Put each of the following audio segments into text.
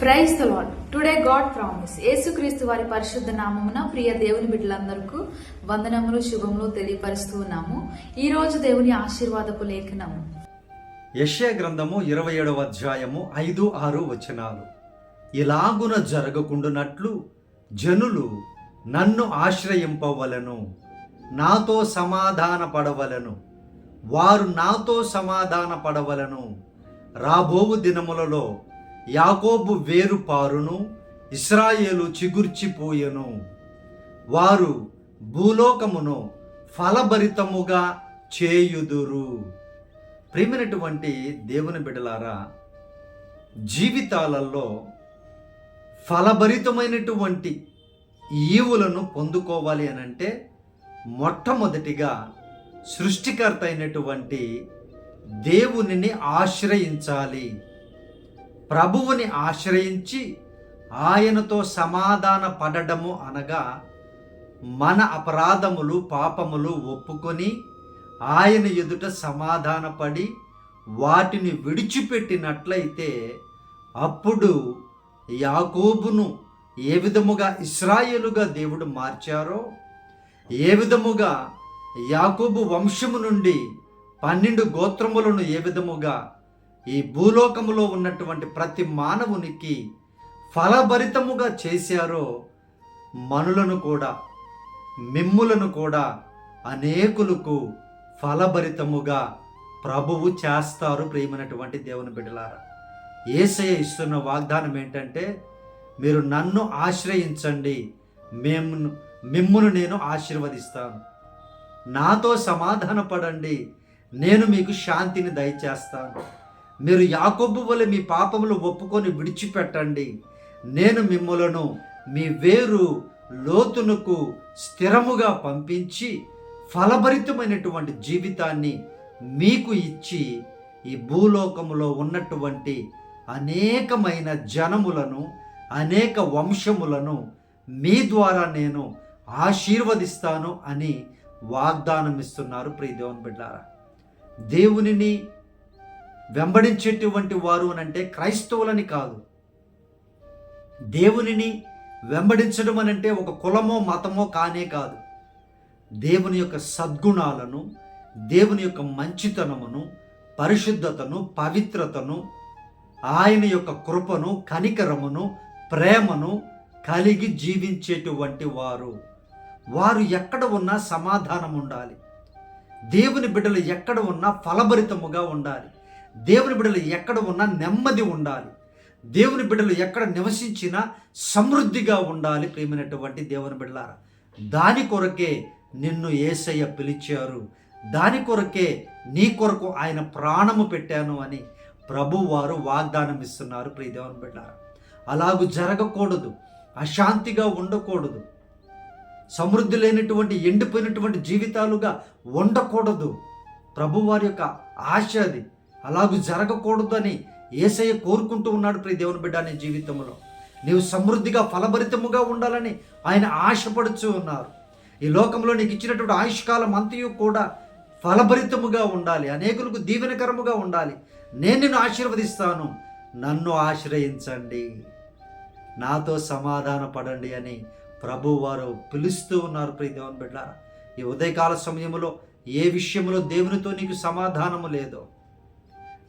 Praise the Lord today God promise Yesukristu వారి పరిశుద్ధ నామమున ప్రియ దేవుని బిడ్డలందరికీ వందనములు శుభములు తెలియపరుస్తూ ఉన్నాము. ఈ రోజు దేవుని ఆశీర్వాదపు లేఖనము. యశ్యా గ్రంథము ఇరవై ఏడవ అధ్యాయము ఐదు ఆరు వచనాలు. ఇలాగున జరగకుండునట్లు జనులు నన్ను ఆశ్రయింపవలను నాతో సమాధాన పడవలను వారు నాతో సమాధాన పడవలను రాబోవు దినములలో యాకోబు వేరు పారును ఇస్రాయేలు చిగుర్చిపోయెను. వారు భూలోకమును ఫలభరితముగా చేయుదురు. ప్రేమైనటువంటి దేవుని బిడలారా జీవితాలలో ఫలభరితమైనటువంటి ఈవులను పొందుకోవాలి అని అంటే మొట్టమొదటిగా సృష్టికర్త అయినటువంటి దేవునిని ఆశ్రయించాలి. ప్రభువుని ఆశ్రయించి ఆయనతో సమాధాన పడడము అనగా మన అపరాధములు పాపములు ఒప్పుకొని ఆయన ఎదుట సమాధానపడి వాటిని విడిచిపెట్టినట్లయితే అప్పుడు యాకోబును ఏ విధముగా ఇస్రాయేలుగా దేవుడు మార్చారో ఏ విధముగా యాకోబు వంశము నుండి పన్నెండు గోత్రములను ఏ విధముగా ఈ భూలోకములో ఉన్నటువంటి ప్రతి మానవునికి ఫలభరితముగా చేశారో మనులను కూడా మిమ్ములను కూడా అనేకులకు ఫలభరితముగా ప్రభువు చేస్తారు ప్రియమైనటువంటి దేవుని బిడ్డలారా. ఏసయ్య ఇస్తున్న వాగ్దానం ఏంటంటే మీరు నన్ను ఆశ్రయించండి మేము మిమ్మును నేను ఆశీర్వదిస్తాను. నాతో సమాధాన పడండి నేను మీకు శాంతిని దయచేస్తాను. మీరు యాకొబ్బు వలె మీ పాపములు ఒప్పుకొని విడిచిపెట్టండి. నేను మిమ్మలను మీ వేరు లోతునకు స్థిరముగా పంపించి ఫలభరితమైనటువంటి జీవితాన్ని మీకు ఇచ్చి ఈ భూలోకములో ఉన్నటువంటి అనేకమైన జనములను అనేక వంశములను మీ ద్వారా నేను ఆశీర్వదిస్తాను అని వాగ్దానం ఇస్తున్నారు ప్రియ దేవుని బిడ్డారా. దేవునిని వెంబడించేటువంటి వారు అని అంటే క్రైస్తవులని కాదు. దేవునిని వెంబడించడం అని అంటే ఒక కులమో మతమో కానే కాదు. దేవుని యొక్క సద్గుణాలను దేవుని యొక్క మంచితనమును పరిశుద్ధతను పవిత్రతను ఆయన యొక్క కృపను కనికరమును ప్రేమను కలిగి జీవించేటువంటి వారు. వారు ఎక్కడ ఉన్నా సమాధానం ఉండాలి దేవుని బిడ్డలు ఎక్కడ ఉన్నా ఫలభరితముగా ఉండాలి. దేవుని బిడ్డలు ఎక్కడ ఉన్నా నెమ్మది ఉండాలి. దేవుని బిడ్డలు ఎక్కడ నివసించినా సమృద్ధిగా ఉండాలి ప్రేమైనటువంటి దేవుని బిడ్డలారా. దాని కొరకే నిన్ను ఏసయ్య పిలిచారు. దాని కొరకే నీ కొరకు ఆయన ప్రాణము పెట్టాను అని ప్రభు వారు వాగ్దానం ఇస్తున్నారు ప్రియ దేవుని బిడ్డారా అలాగూ జరగకూడదు. అశాంతిగా ఉండకూడదు. సమృద్ధి లేనటువంటి ఎండిపోయినటువంటి జీవితాలుగా ఉండకూడదు. ప్రభువారి యొక్క ఆశ అది. అలాగూ జరగకూడదని ఏసయ్య కోరుకుంటూ ఉన్నాడు ప్రియ దేవుని బిడ్డ నీ జీవితంలో. నీవు సమృద్ధిగా ఫలభరితముగా ఉండాలని ఆయన ఆశపడుచు ఉన్నారు. ఈ లోకంలో నీకు ఇచ్చినటువంటి ఆయుష్కాలం అంతయు కూడా ఫలభరితముగా ఉండాలి అనేకులకు దీవెనకరముగా ఉండాలి. నేను నిన్ను ఆశీర్వదిస్తాను నన్ను ఆశ్రయించండి. నాతో సమాధాన పడండి అని ప్రభు వారు పిలుస్తూ ఉన్నారు ప్రియ దేవుని బిడ్డ. ఈ ఉదయకాల సమయంలో ఏ విషయంలో దేవునితో నీకు సమాధానము లేదో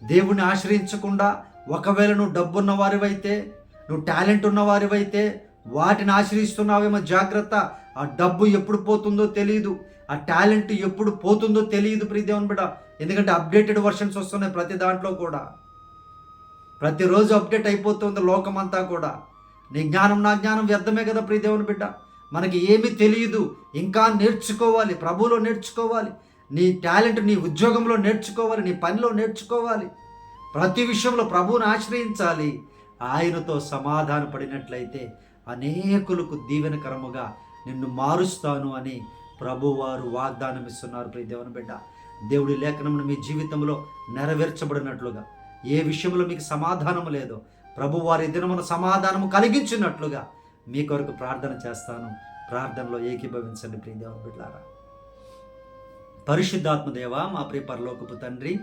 దేవుని ఆశ్రయించకుండా ఒకవేళ నువ్వు డబ్బున్న వారివైతే నువ్వు టాలెంట్ ఉన్న వారివైతే వాటిని ఆశ్రయిస్తున్నావేమో జాగ్రత్త. ఆ డబ్బు ఎప్పుడు పోతుందో తెలియదు ఆ టాలెంట్ ఎప్పుడు పోతుందో తెలియదు ప్రీదేవన్ బిడ బిడ్డ. ఎందుకంటే అప్డేటెడ్ వర్షన్స్ వస్తున్నాయి ప్రతి దాంట్లో కూడా. ప్రతిరోజు అప్డేట్ అయిపోతుంది లోకమంతా కూడా. నీ జ్ఞానం నా జ్ఞానం వ్యర్థమే కదా ప్రీదేవన్ బిడ్డ. మనకి ఏమీ తెలియదు ఇంకా నేర్చుకోవాలి. ప్రభువులో నేర్చుకోవాలి. నీ టాలెంట్ నీ ఉద్యోగంలో నేర్చుకోవాలి నీ పనిలో నేర్చుకోవాలి. ప్రతి విషయంలో ప్రభువును ఆశ్రయించాలి. ఆయనతో సమాధాన పడినట్లయితే అనేకులకు దీవెనకరముగా నిన్ను మారుస్తాను అని ప్రభువారు వాగ్దానం ఇస్తున్నారు. ప్రియ దేవుని బిడ్డ దేవుడి లేఖనమును మీ జీవితంలో నెరవేర్చబడినట్లుగా ఏ విషయంలో మీకు సమాధానం లేదో ప్రభు వారి దినమున సమాధానము కలిగించినట్లుగా మీ కొరకు ప్రార్థన చేస్తాను. ప్రార్థనలో ఏకీభవించండి ప్రియ దేవుని బిడ్డారా పరిశుద్ధాత్మదేవ మా ప్రియ పరలోకపు తండ్రి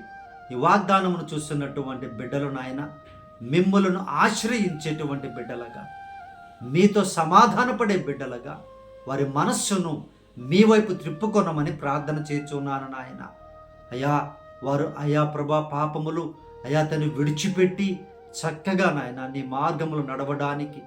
ఈ వాగ్దానమును చూస్తున్నటువంటి బిడ్డలు నాయన మిమ్ములను ఆశ్రయించేటువంటి బిడ్డలుగా మీతో సమాధానపడే బిడ్డలుగా వారి మనస్సును మీ వైపు త్రిప్పుకొనమని ప్రార్థన చేస్తున్నాను నాయన. అయా వారు అయా ప్రభా పాపములు అయా తను విడిచిపెట్టి చక్కగా నాయన నీ మార్గములు నడవడానికి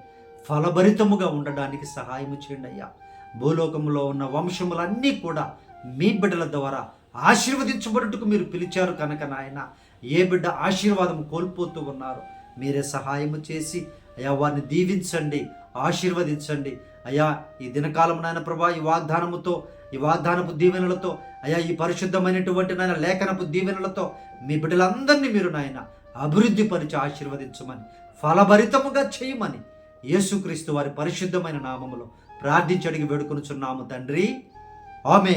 ఫలభరితముగా ఉండడానికి సహాయము చేయండి అయ్యా. భూలోకములో ఉన్న వంశములన్నీ కూడా మీ బిడ్డల ద్వారా ఆశీర్వదించబడుటకు మీరు పిలిచారు కనుక నాయన ఏ బిడ్డ ఆశీర్వాదం కోల్పోతూ ఉన్నారు మీరే సహాయము చేసి అయా వారిని దీవించండి ఆశీర్వదించండి. అయా ఈ దినకాలం నాయన ప్రభా ఈ వాగ్దానముతో ఈ వాగ్దానపు దీవెనలతో అయా ఈ పరిశుద్ధమైనటువంటి నాయన లేఖనపు దీవెనలతో మీ బిడ్డలందరినీ మీరు నాయన అభివృద్ధి పరిచి ఆశీర్వదించమని ఫలభరితముగా చేయమని యేసుక్రీస్తు వారి పరిశుద్ధమైన నామములో ప్రార్థించడికి వేడుకొనుచున్నాము తండ్రి. ఆమె